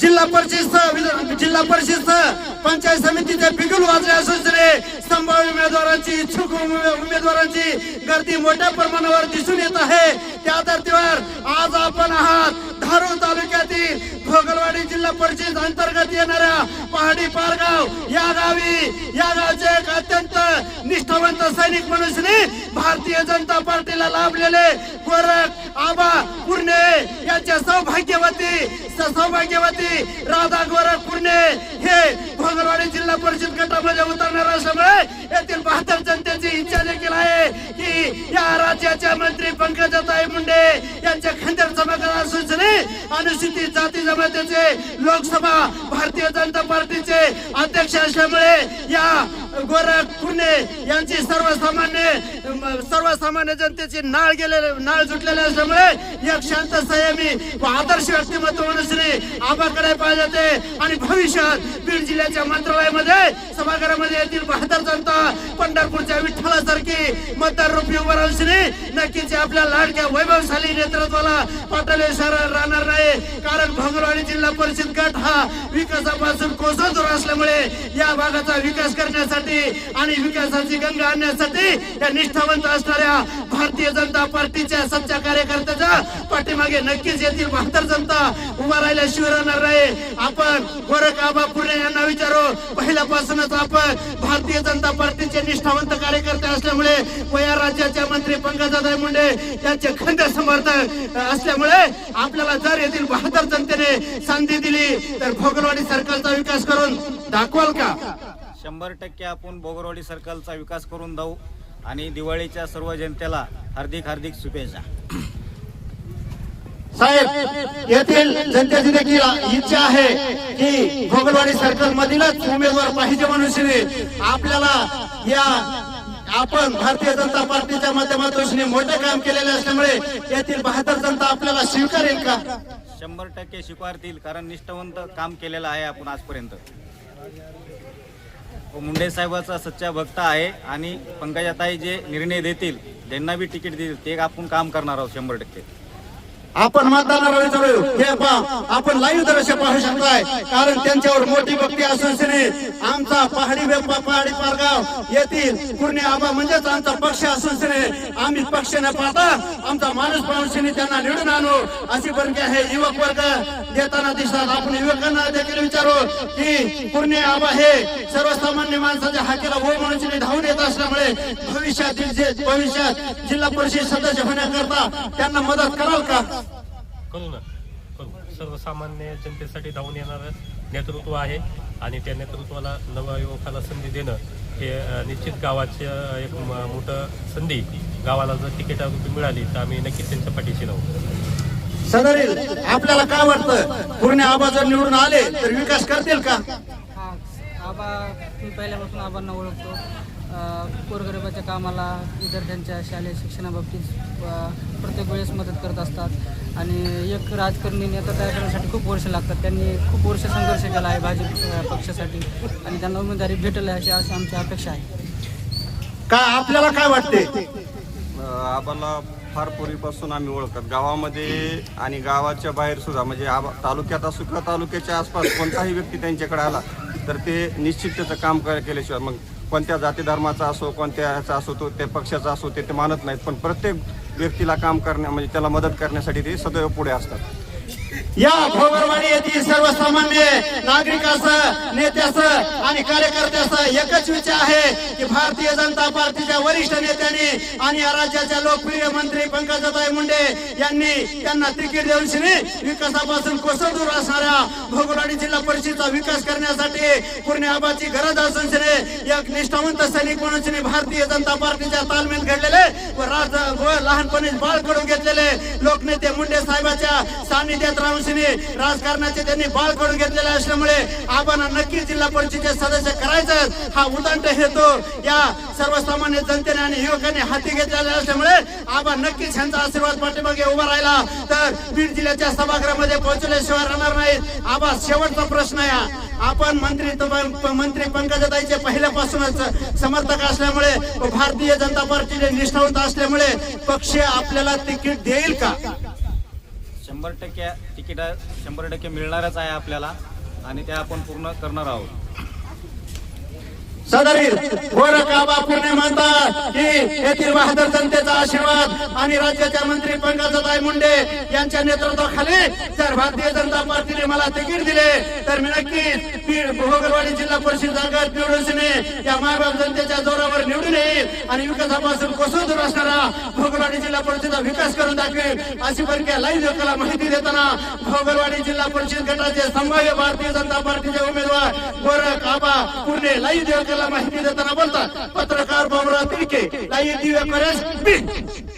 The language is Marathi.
जिल्हा परिषद जिल्हा परिषद पंचायत समितीचे बिगुल वाजले असून संभाव्य उमेदवारांची इच्छुक उमेदवारांची गर्दी मोठ्या प्रमाणावर दिसून येत आहे. त्या धर्तीवर आज आपण आहात धारूर तालुक्यातील भोगलवाडी जिल्हा परिषद अंतर्गत येणाऱ्या पहाडी पारगाव या गावी. या गावचे एक अत्यंत निष्ठावंत सैनिक मनुष्यने भारतीय जनता पार्टीला लाभलेले गोरख आबा पुर्णे यांच्या सौभाग्यवती सौभाग्यवती राधा गोरख पुर्णे हे भोगरवाडी जिल्हा परिषद गटामध्ये उतरणार असल्यामुळे येथील बहात्तर जनतेची इच्छा देखील आहे की या राज्याच्या मंत्री पंकजाताई मुंडे यांच्या खंदर सभागृह सूचने अनुसूचित जाती जमातीचे लोकसभा भारतीय जनता पार्टीचे अध्यक्ष असल्यामुळे या गोरख पुणे यांची सर्वसामान्य सर्वसामान्य जनतेची नाळ गेलेले नाळ जुटलेले असल्यामुळे एक शांत संयमी व आदर्श व्यक्तिमत्व मनुष्यने आबाकडे पाहिजे ते आणि भविष्यात बीड जिल्ह्याच्या मंत्रालयामध्ये सभागृहामध्ये येथील बहादर जनता पंढरपूरच्या विठ्ठलासारखी मतदार रूपी उभं राहून नक्कीच आपल्या लाडक्या वैभवशाली नेतृत्वाला पाटलेश्वर राहणार नाही. कारण भगवान जिल्हा परिषद गट हा विकासापासून कोसळ दूर असल्यामुळे या भागाचा विकास करण्यासाठी आणि विकासाची गंगा आणण्यासाठी या निष्ठावंत असणाऱ्या भारतीय जनता पार्टीच्या सच्च्या कार्यकर्त्याच्या पाठीमागे नक्कीच येथील भारतीय जनता उभा राहिल्या शिव राहणार नाही. आपण गोरख आबा पुणे यांना विचारू. पहिल्यापासूनच आपण भारतीय जनता पार्टीचे निष्ठावंत कार्यकर्ते असल्यामुळे व या राज्याच्या मंत्री पंकजाताई मुंडे यांचे खंड समर्थक असल्यामुळे आपल्याला जर येथील बहादर जनतेने संधी दिली तर भोगलवाडी सर्कलचा विकास करून दाखवाल का? शंभर टक्के आपण बोगरवाडी सर्कलचा विकास करून जाऊ. आणि दिवाळीच्या सर्व जनतेला हार्दिक हार्दिक शुभेच्छा. साहेब येथील जनतेची देखील इच्छा आहे की भोगलवाडी सर्कल मधीलच उमेदवार पाहिजे मनुष्यने आपल्याला या आपण भारतीय जनता पार्टीच्या माध्यमातून मोठे काम केलेले असल्यामुळे येथील बहात्तर जनता आपल्याला स्वीकारेल का? शंभर टक्के स्वीकारतील कारण निष्ठावंत काम केलेलं आहे आपण आजपर्यंत. मुंडे साहेबाचा सच्चा भक्त आहे आणि पंकजाताई जे निर्णय देतील ज्यांना बी तिकीट देतील ते आपण काम करणार आहोत शंभर टक्के. आपण मतदानाला विचारू हे पहा आपण लाईव्ह दृश्य पाहू शकताय. कारण त्यांच्यावर मोठी भक्ती असल्याने आमचा पहाडी वेपा पहाडी पारगाव येथील पूर्णे आबा म्हणजेच आमचा पक्ष असल्याने आम्ही पक्ष न पाहता आमचा माणूस पाऊसने त्यांना निवडून आणू. अशी भरती आहे. युवक वर्ग देताना दिसतात. आपण युवकांना देखील विचारू की पूर्णे आबा हे सर्वसामान्य माणसाच्या हाकेला हो म्हणून धावून येत असल्यामुळे भविष्यातील भविष्यात जिल्हा परिषद सदस्य होण्याकरता त्यांना मदत कराल का? करू ना. करू. सर्वसामान्य जनतेसाठी धावून येणारं नेतृत्व आहे आणि त्या नेतृत्वाला नव्या युवकाला संधी देणं हे निश्चित गावाचं एक मोठं संधी. गावाला जर तिकिटारूपी मिळाली तर आम्ही नक्कीच त्यांच्या पाठीशी राहू. सदरील आपल्याला काय वाटतं? पूर्ण आबा जर निवडून आले तर विकास करतील का? आबा मी पहिल्यापासून आबांना ओळखतो. अ, गोरगरिबाच्या कामाला विद्यार्थ्यांच्या शालेय शिक्षणाबाबतीत प्रत्येक वेळेस मदत करत असतात. आणि एक राजकारणी नेता तयार करण्यासाठी खूप वर्ष लागतात. त्यांनी खूप वर्ष संघर्ष केला आहे भाजप पक्षासाठी. आणि त्यांना उमेदवारी भेटेल अशी अशी आमची अपेक्षा आहे. काय आपल्याला काय वाटते? आबाला फार पूर्वीपासून आम्ही ओळखत. गावामध्ये आणि गावाच्या बाहेर सुद्धा म्हणजे आबा तालुक्यात असो किंवा तालुक्याच्या आसपास कोणताही व्यक्ती त्यांच्याकडे आला तर ते निश्चित त्याचं काम केल्याशिवाय मग कोणत्या जाती धर्माचा असो कोणत्या ह्याचा असो तो त्या पक्षाचा असो ते ते मानत नाहीत. पण प्रत्येक व्यक्तीला काम करण्या म्हणजे त्याला मदत करण्यासाठी ते सदैव पुढे असतात. या भोगरवाडी येथील सर्वसामान्य नागरिकाचं नेत्याचं आणि कार्यकर्त्याचं एकच विचार आहे की भारतीय जनता पार्टीच्या वरिष्ठ नेत्यांनी आणि या राज्याच्या लोकप्रिय मंत्री पंकजाताई मुंडे यांनी त्यांना तिकीट देऊन शिनी विकासापासून कोसळ दूर असणाऱ्या भोगरवाडी जिल्हा परिषदेचा विकास करण्यासाठी पूर्ण गरज असून शिने एक निष्ठावंत सैनिक म्हणून शिने भारतीय जनता पार्टीच्या तालमेल घडलेले व राज लहानपणी बाळ करून घेतलेले लोकनेते मुंडे साहेबाच्या सानिध्यात राहून राजकारणाचे त्यांनी बाळ करून घेतलेले असल्यामुळे आपण नक्की जिल्हा परिषदेचे सदस्य करायचं हा उदंड हेतू या सर्वसामान्य जनतेने आणि युवकांनी हाती घेतलेला असल्यामुळे आपण नक्कीच यांचा आशीर्वाद पाठीमागे उभा राहिला. तर बीड जिल्ह्याच्या सभागृहामध्ये पोहोचल्याशिवाय राहणार नाहीत. आबा शेवटचा प्रश्न आहे आपण मंत्री मंत्री पंकजाताईचे पहिल्यापासूनच समर्थक असल्यामुळे भारतीय जनता पार्टीचे निष्ठावंत असल्यामुळे पक्ष आपल्याला तिकीट देईल का? शंभर टक्के तिकीट शंभर टक्के मिळणारच आहे आपल्याला आणि ते आपण पूर्ण करणार आहोत. सदरील गोरखाबा पुणे म्हणतात की येथील बहादर जनतेचा आशीर्वाद आणि राज्याच्या मंत्री पंकजाताई मुंडे यांच्या नेतृत्वाखाली जर भारतीय जनता पार्टीने मला तिकीट दिले तर मी नक्कीच भोगरवाडी जिल्हा परिषद जागा निवडून या मायबाप जनतेच्या जोरावर निवडून येईल आणि विकासापासून कोसळ दूर असणारा भोगरवाडी जिल्हा परिषदचा विकास करून दाखवेल अशी परक्या लाईव्ह लोकांना माहिती देताना भोगरवाडी जिल्हा परिषद गटाचे संभाव्य भारतीय जनता पार्टीचे उमेदवार गोरख आबा पुणे लाईव्ह माहिती देताना बोलतात पत्रकार बाबुराव तिरके लाईव्ह करेस